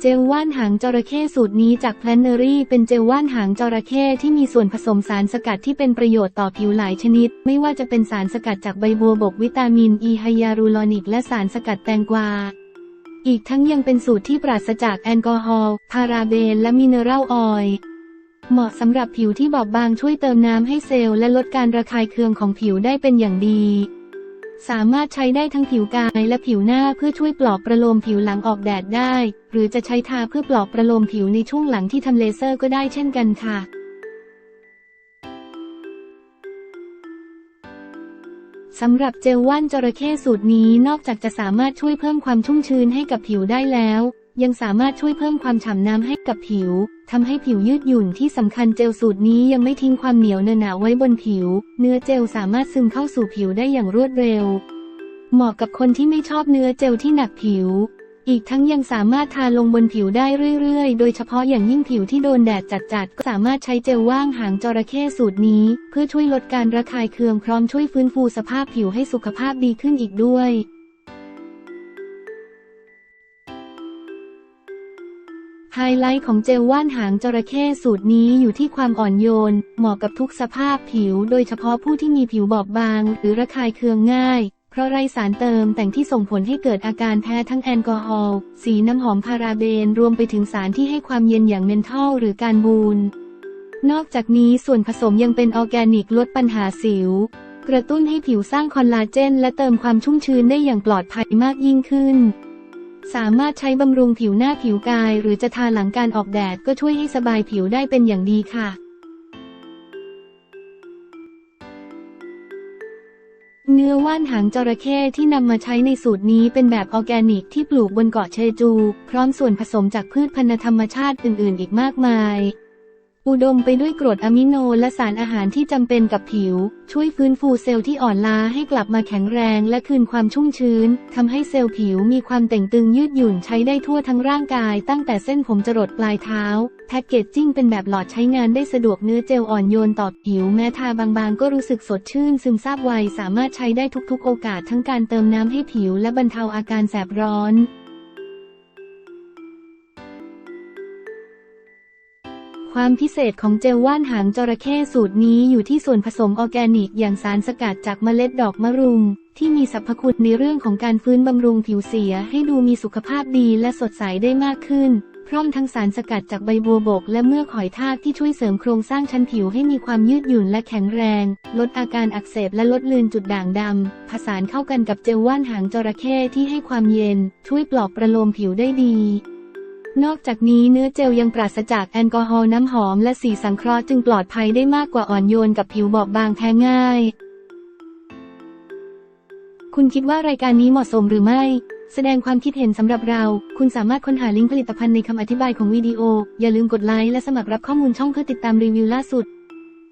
เจลว่านหางจระเข้สูตรนี้จากแพลนเนอรี่เป็นเจลว่านหางจระเข้ที่มีส่วนผสมสารสกัดที่เป็นประโยชน์ต่อผิวหลายชนิด ไม่ว่าจะเป็นสารสกัดจากใบบัวบกวิตามินอีไฮยาลูรอนิกและสารสกัดแตงกวา อีกทั้งยังเป็นสูตรที่ปราศจากแอลกอฮอล์พาราเบนและมิเนอรัลออยล์เหมาะสำหรับผิวที่บอบบางช่วยเติมน้ำให้เซลล์และลดการระคายเคืองของผิวได้เป็นอย่างดี สามารถใช้ได้ทั้งผิวกายและผิวหน้าเพื่อช่วยปลอบประโลมผิวหลังออกแดดได้ หรือจะใช้ทาเพื่อปลอบประโลมผิวในช่วงหลังที่ทำเลเซอร์ก็ได้เช่นกันค่ะสำหรับเจลว่านจระเข้สูตรนี้นอกจากจะสามารถช่วยเพิ่มความชุ่มชื้นให้กับผิวได้แล้ว ยังสามารถช่วยเพิ่มความฉ่ำน้ำให้กับผิว ทำให้ผิวยืดหยุ่นที่สำคัญเจลสูตรนี้ยังไม่ทิ้งความเหนียวเนอหนาไว้บนผิว เนื้อเจลสามารถซึมเข้าสู่ผิวได้อย่างรวดเร็ว เหมาะกับคนที่ไม่ชอบเนื้อเจลที่หนักผิว อีกทั้งยังสามารถทาลงบนผิวได้เรื่อยๆ โดยเฉพาะอย่างยิ่งผิวที่โดนแดดจัดๆ ก็สามารถใช้เจลว่างหางจระเข้สูตรนี้ เพื่อช่วยลดการระคายเคืองพร้อมช่วยฟื้นฟูสภาพผิวให้สุขภาพดีขึ้นอีกด้วย ไฮไลท์ของเจลว่านหางจระเข้สูตรนี้อยู่ที่ความอ่อนโยน เหมาะกับทุกสภาพผิว โดยเฉพาะผู้ที่มีผิวบอบบาง หรือระคายเคืองง่าย เพราะไรสารเติมแต่งที่ส่งผลให้เกิดอาการแพ้ทั้งแอลกอฮอล์ สีน้ำหอมพาราเบน รวมไปถึงสารที่ให้ความเย็นอย่างเมนทอลหรือการบูน นอกจากนี้ส่วนผสมยังเป็นออร์แกนิกลดปัญหาสิว กระตุ้นให้ผิวสร้างคอลลาเจน และเติมความชุ่มชื้นได้อย่างปลอดภัยมากยิ่งขึ้น สามารถใช้บำรุงผิวหน้าผิวกาย หรือจะทาหลังการออกแดดก็ช่วยให้สบายผิวได้เป็นอย่างดีค่ะ เนื้อว่านหางจระเข้ที่นำมาใช้ในสูตรนี้เป็นแบบออร์แกนิกที่ปลูกบนเกาะเชจู พร้อมส่วนผสมจากพืชพันธุ์ธรรมชาติอื่น ๆ อีกมากมาย อุดมไปด้วยกรดอะมิโนและสารอาหารที่จำเป็นกับผิว ช่วยฟื้นฟูเซลล์ที่อ่อนล้าให้กลับมาแข็งแรงและคืนความชุ่มชื้นทำให้เซลล์ผิวมีความเต่งตึงยืดหยุ่นใช้ได้ทั่วทั้งร่างกาย ตั้งแต่เส้นผมจรดปลายเท้า แพ็กเกจจิ้งเป็นแบบหลอดใช้งานได้สะดวกเนื้อเจลอ่อนโยนต่อผิว แม้ทาบางๆ ก็รู้สึกสดชื่น ซึมซาบไวสามารถใช้ได้ทุกๆ โอกาสทั้งการเติมน้ำให้ผิว และบรรเทาอาการแสบร้อน ความพิเศษของเจลว่านหางจระเข้สูตรนี้อยู่ที่ส่วนผสมออร์แกนิก อย่างสารสกัดจากเมล็ดดอกมะรุม ที่มีสรรพคุณในเรื่องของการฟื้นบำรุงผิวเสียให้ดูมีสุขภาพดีและสดใสได้มากขึ้น พร้อมทั้งสารสกัดจากใบบัวบก และเมือกหอยทากที่ช่วยเสริมโครงสร้างชั้นผิวให้มีความยืดหยุ่นและแข็งแรง ลดอาการอักเสบและลดเลือนจุดด่างดำผสานเข้ากันกับเจลว่านหางจระเข้ที่ให้ความเย็น ช่วยปลอบประโลมผิวได้ดี นอกจากนี้เนื้อเจลยังปราศจากแอลกอฮอล์น้ำหอมและสีสังเคราะห์จึงปลอดภัยได้มากกว่าอ่อนโยนกับผิวบอบบางแพ้ง่าย คุณคิดว่ารายการนี้เหมาะสมหรือไม่ แสดงความคิดเห็นสำหรับเรา คุณสามารถค้นหาลิงก์ผลิตภัณฑ์ในคำอธิบายของวิดีโอ อย่าลืมกดไลค์และสมัครรับข้อมูลช่องเพื่อติดตามรีวิวล่าสุด